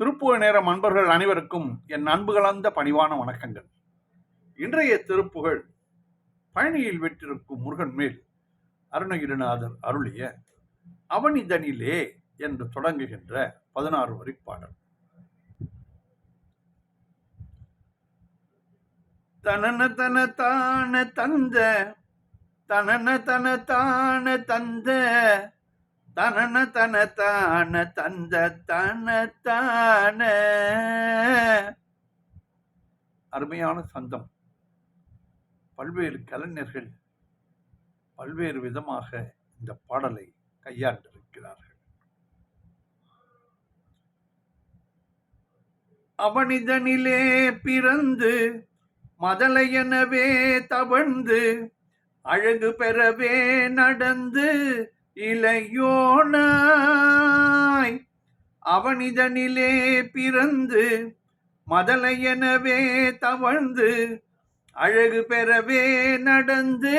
திருப்புவ நேரம் அன்பர்கள் அனைவருக்கும் என் அன்பு கலந்த பணிவான வணக்கங்கள். இன்றைய திருப்புகழ் பழனியில் வெற்றிருக்கும் முருகன் மேல் அருணகிரிநாதர் அருளிய அவனிதனிலே என்று தொடங்குகின்ற பதினாறு வரி பாடல். தனன தன தான தந்த தனன தன தான தந்த தனன தன தான தந்த தன தான. அருமையான சந்தம் பல்வேறு கலைஞர்கள் பல்வேறு விதமாக இந்த பாடலை கையாண்டிருக்கிறார்கள். அவனிதனிலே பிறந்து மதலையெனவே தவழ்ந்து அழகு பெறவே நடந்து இளையோனாய் அவனிதனிலே பிறந்து மதலையெனவே தவழ்ந்து அழகு பெறவே நடந்து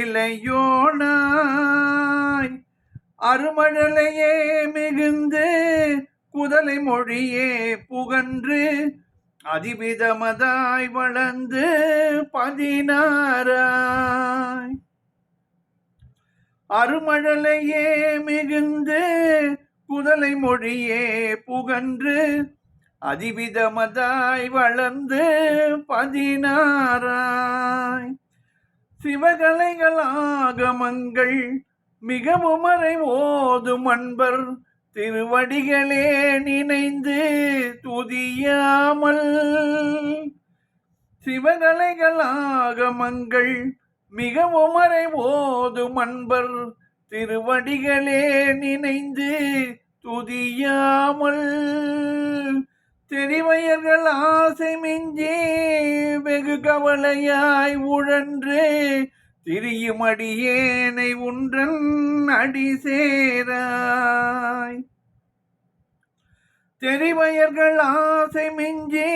இளையோனாய் அருமழலையே மிகுந்து குதலை மொழியே புகன்று அதிவிதமதாய் வளர்ந்து பதினாராய் அருமழலையே மிகுந்து குதலை மொழியே புகன்று அதிவிதமதாய் வளர்ந்து பதினாராய் சிவகலைகள் ஆகமங்கள் மிகவும் மறை ஓதும் அன்பர் திருவடிகளே நினைந்து துதியாமல். சிவகலைகள் ஆகமங்கள் மிகவும் உமரை ஓதும் அன்பர் திருவடிகளே நினைந்து துதியாமல். தெரிவையர்கள் ஆசை மிஞ்சி வெகு கவலையாய் உழன்று திரியும் அடியேனை உன்றன் அடி சேராய். தெரிவையர்கள் ஆசை மிஞ்சி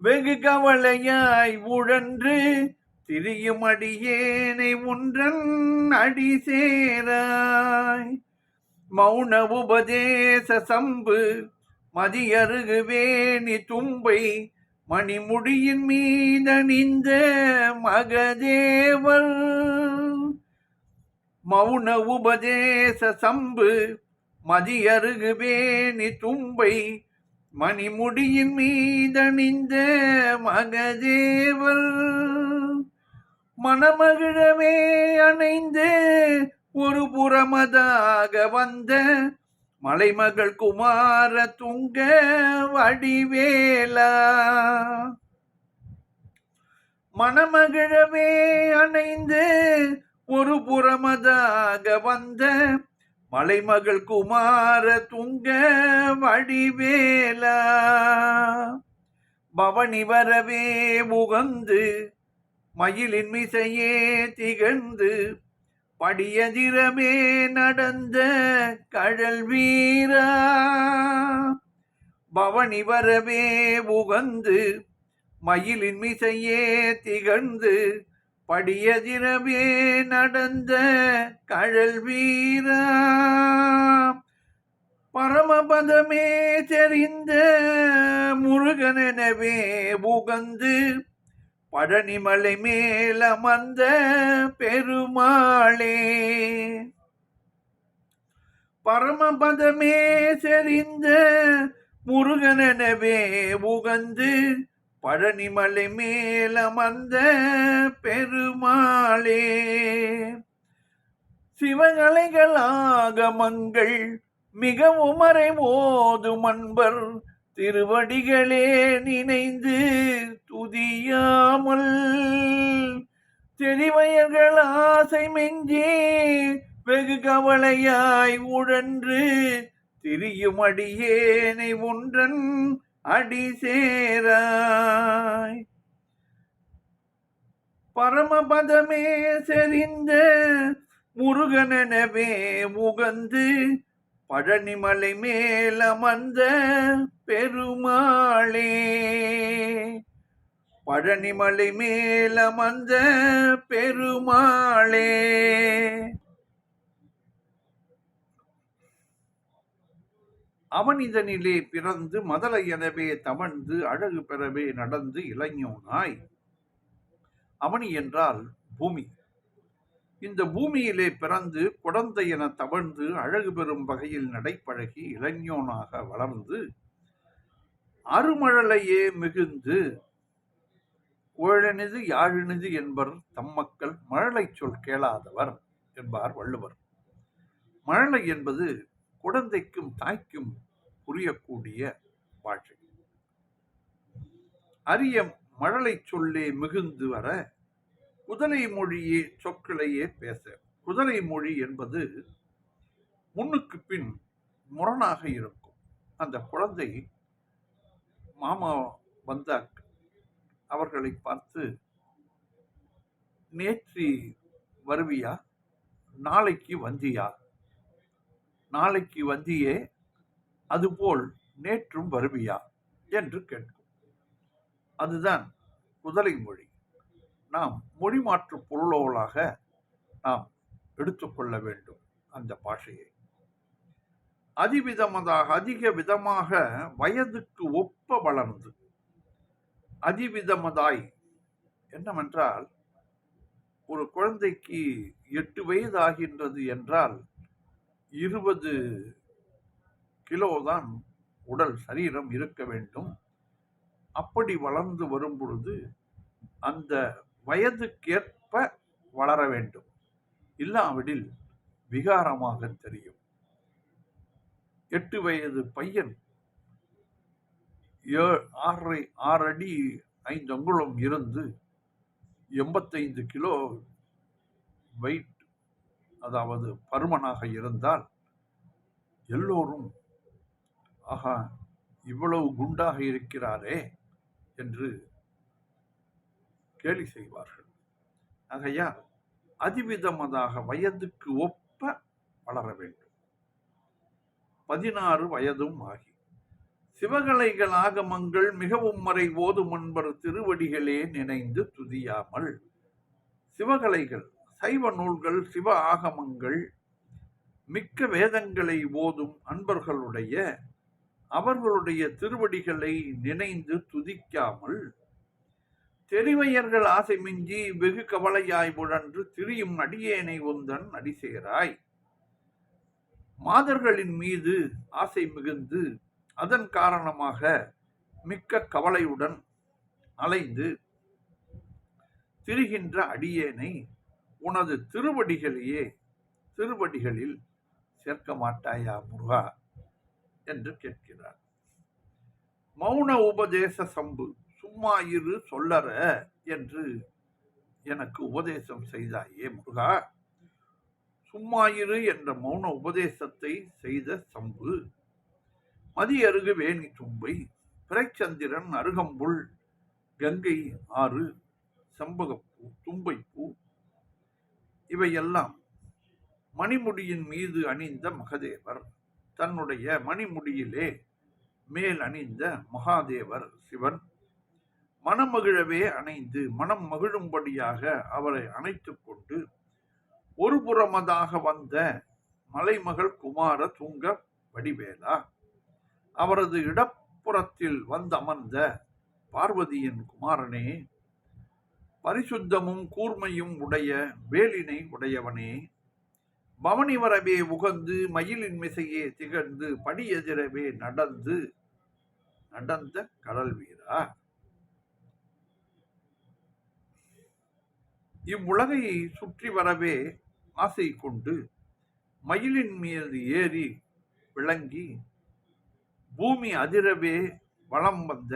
வெகு கவலையாய் உழன்று திரியும் அடியேனை ஒன்றன் அடி சேராய். மௌன உபதேச சம்பு மதியருகுவேணி தும்பை மணிமுடியின் மீதணிந்த மகதேவர். மௌன உபதேச சம்பு மதியருகுவேணி தும்பை மணிமுடியின் மீதணிந்த மகதேவர். மணமகிழவே அணைந்து ஒரு புறமதாக வந்த மலைமகள் குமார துங்க வடிவேலா. மணமகிழவே அணைந்து ஒரு புறமதாக வந்த மலைமகள் குமார துங்க வடிவேலா. பவனி வரவே உகந்து மயிலின் மிசையே திகழ்ந்து படியதிரமே நடந்த கடல் வீரா. பவனி வரவே உகந்து மயிலின் மிசையே திகழ்ந்து படியதிரமே நடந்த கழல் வீரா. பரமபதமே தெரிந்த முருகனெனவே உகந்து பழனிமலை மேலமர்ந்த பெருமாளே. பரமபதமே செறிந்த முருகனவே உகந்து பழனிமலை மேலமர்ந்த பெருமாளே. சிவகலைகள் ஆகமங்கள் மிகவும் மறை ஓதும் அன்பர் திருவடிகளே நினைந்து துதியாமல் தெளிவையர்கள் ஆசை மெஞ்சி வெகு கவலையாய் உழன்று திரியும் அடியேனை ஒன்றன் அடி சேராய். பரமபதமே செறிந்த முருகனெனவே முகந்து பழனிமலை மேலமர்ந்த பெருமாளே. பழனிமலை மேலமர்ந்த பெருமாளே. அவனிதனிலே பிறந்து மதலை எனவே தவழ்ந்து அழகு பெறவே நடந்து இளைஞனாய். அவனி என்றால் பூமி. இந்த பூமியிலே பிறந்து குழந்தை என தவழ்ந்து அழகு பெறும் வகையில் நடைப்பழகி இளைஞனாக வளர்ந்து அருமழலையே மிகுந்து குழனிது யாழினிது என்பர் தம்மக்கள் மழலை சொல் கேளாதவர் என்பார் வள்ளுவர். மழலை என்பது குழந்தைக்கும் தாய்க்கும் புரியக்கூடிய வாழ்க்கை. அரிய மழலை சொல்லே மிகுந்து வர குதிரை மொழியே சொற்களையே பேச. குதிரை மொழி என்பது முன்னுக்கு பின் முரணாக இருக்கும். அந்த குழந்தை மாமா வந்த அவர்களை பார்த்து நேற்றி வருவியா? நாளைக்கு வந்தியா? நாளைக்கு வந்தியே அதுபோல் நேற்றும் வருவியா? என்று கேட்கும். அதுதான் குதிரை மொழி. நாம் மொழி மாற்று பொருளோளாக நாம் எடுத்துக்கொள்ள வேண்டும் அந்த பாஷையை. அதிவிதமதாக அதிக விதமாக வயதுக்கு ஒப்ப வளர்ந்து அதிவிதமதாய் என்னவென்றால் ஒரு குழந்தைக்கு எட்டு வயது ஆகின்றது என்றால் இருபது கிலோதான் உடல் சரீரம் இருக்க வேண்டும். அப்படி வளர்ந்து வரும் பொழுது அந்த வயதுக்கேற்ப வளர வேண்டும். இல்லாவிடில் விகாரமாக தெரியும். எட்டு வயது பையன் ஏ ஆறரை ஆறு அடி ஐந்து அங்குலம் இருந்து எண்பத்தைந்து கிலோ வெயிட் அதாவது பருமனாக இருந்தால் எல்லோரும் ஆஹா இவ்வளவு குண்டாக இருக்கிறாரே என்று கேலி செய்வார்கள். ஆகையால் அதிவிதமதாக வயதுக்கு ஒப்ப வளர வேண்டும். பதினாறு வயதும் ஆகி. சிவகலைகள் ஆகமங்கள் மிகவும் மறை ஓதும் முன்பர் திருவடிகளே நினைந்து துதியாமல் சிவகலைகள் சைவ நூல்கள் சிவ ஆகமங்கள் மிக்க வேதங்களை ஓதும் அன்பர்களுடைய அவர்களுடைய திருவடிகளை நினைந்து துதிக்காமல் தெரிவையர்கள் ஆசை மிஞ்சி வெகு கவலையாய் உழன்று திரியும் அடியேனை உந்தன் அடிசேராய். மாதர்களின் மீது ஆசை மிகுந்து அதன் காரணமாக மிக்க கவலையுடன் அலைந்து திரிகின்ற அடியேனை உனது திருவடிகளையே திருவடிகளில் சேர்க்க மாட்டாயா முருகா? என்று கேட்கிறார். மௌன உபதேச சம்பு சும்மா இரு சொல்லற என்று எனக்கு உபதேசம் செய்தாயே முருகா. சும்மா இரு என்ற மௌன உபதேசத்தை செய்த சம்பு. மதி அருகு வேணி தும்பை பிறைச்சந்திரன் அருகம்புல் கங்கை ஆறு செம்பகப்பூ தும்பைப்பூ இவையெல்லாம் மணிமுடியின் மீது அணிந்த மகதேவர். தன்னுடைய மணிமுடியிலே மேல் அணிந்த மகாதேவர் சிவன். மனமகிழவே அணைந்து மனம் மகிழும்படியாக அவரை அணைத்து கொண்டு ஒரு புறமதாக வந்த மலைமகள் குமார துங்க வடிவேலா. அவரது இடப்புறத்தில் வந்தமர்ந்த பார்வதியின் குமாரனே பரிசுத்தமும் கூர்மையும் உடைய வேலினை உடையவனே பவனி வரவே உகந்து மயிலின் மிசையே திகழ்ந்து படியெதிரவே நடந்து நடந்த கடல் வீரா. இவ்வுலகை சுற்றி வரவே ஆசை கொண்டு மயிலின் மீது ஏறி விளங்கி பூமி அதிரவே வளம் வந்த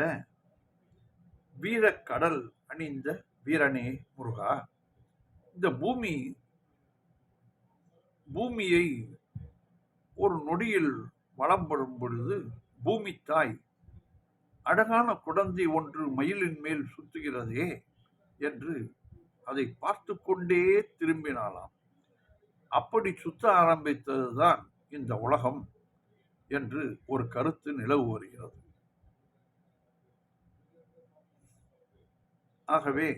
வீரக்கடல் அணிந்த வீரனே முருகா இந்த பூமி பூமியை ஒரு நொடியில் வளம் வரும் பொழுது பூமி தாய் அழகான குழந்தை ஒன்று மயிலின் மேல் சுத்துகிறதே என்று அதை பார்த்து கொண்டே திரும்பினாளாம். அப்படி சுத்த ஆரம்பித்ததுதான் இந்த உலகம் என்று ஒரு கருத்து நிலவு வருகிறது. ஆகவே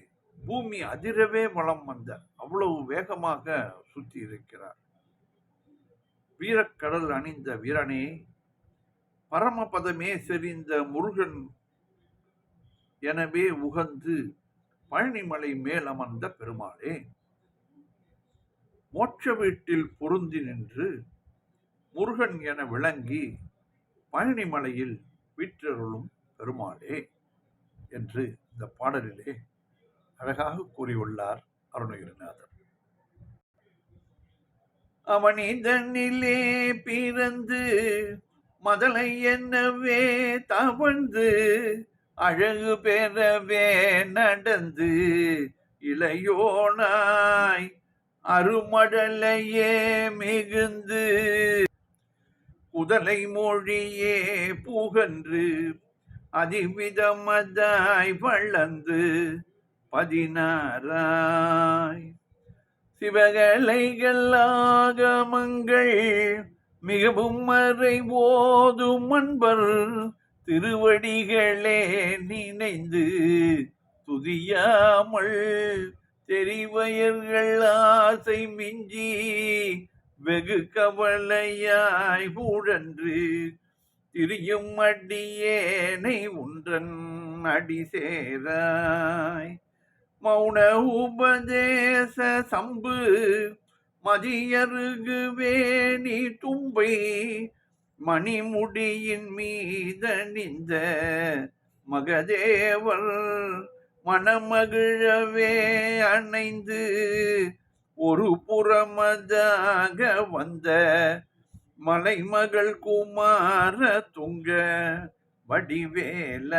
பூமி அதிரவே வளம் வந்த அவ்வளவு வேகமாக சுற்றி இருக்கிறார். வீரக்கடல் அணிந்த வீரனே பரமபதமே செறிந்த முருகன் எனவே உகந்து பழனிமலை மேல் அமர்ந்த பெருமாளே. மோட்ச வீட்டில் பொருந்தி நின்று முருகன் என விளங்கி பழனிமலையில் வீற்றருளும் பெருமாளே என்று இந்த பாடலிலே அழகாக கூறியுள்ளார் அருணகிரிநாதர். அவனிதனிலே பிறந்து மதலை என்னவே தவழ்ந்து அழகு பெறவே நடந்து இளையோனாய். அருமடலையே மிகுந்து குதலை மொழியே புகன்று அதிவிதமதாய் வளர்ந்து பதினாராய் சிவகலைகள் ஆகமங்கள் மிகவும் மறை ஓதும் அன்பர் திருவடிகளே நினைந்து துதியாமல் தெரிவயர்கள் ஆசை மிஞ்சி வெகு கவலையாய் ஊழன்று திரியும் அடியேனை உன்றன் அடி சேராய் மௌன உபதேச சம்பு மதியருகு வேணி தும்பை மணிமுடியின் மீதணிந்த மகதேவர் மணமகிழவே அணைந்து ஒரு புறமதாக வந்த மலைமகள் குமார துங்க வடிவேல.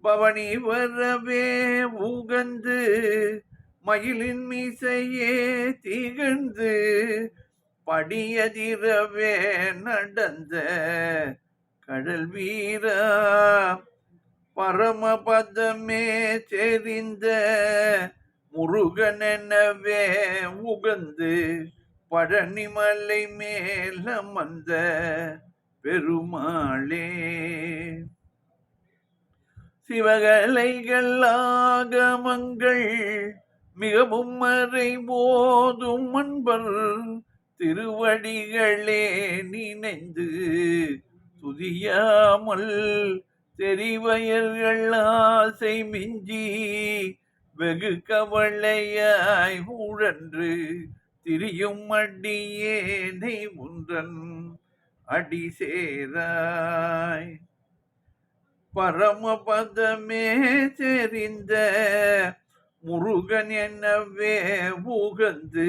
பவனி வரவே உகந்து மயிலின் மீசையே திகழ்ந்து படியதிரவே நடந்த கடல் வீரா பரமபதமே தெரிந்த முருகனெனவே உகந்து பழனிமலை மேலமர்ந்த பெருமாளே. சிவகலைகள் ஆகமங்கள் மிகவும் மறை போதும் அன்பர் திருவடிகளே நினைந்து துதியாமல் தெரிவயர்கள் ஆசை மிஞ்சி வெகு கவலையாய் ஊழன்று திரியும் அடியேனை உன்றன் அடி சேராய். பரமபதமே தெரிந்த முருகன் என்னவே புகந்து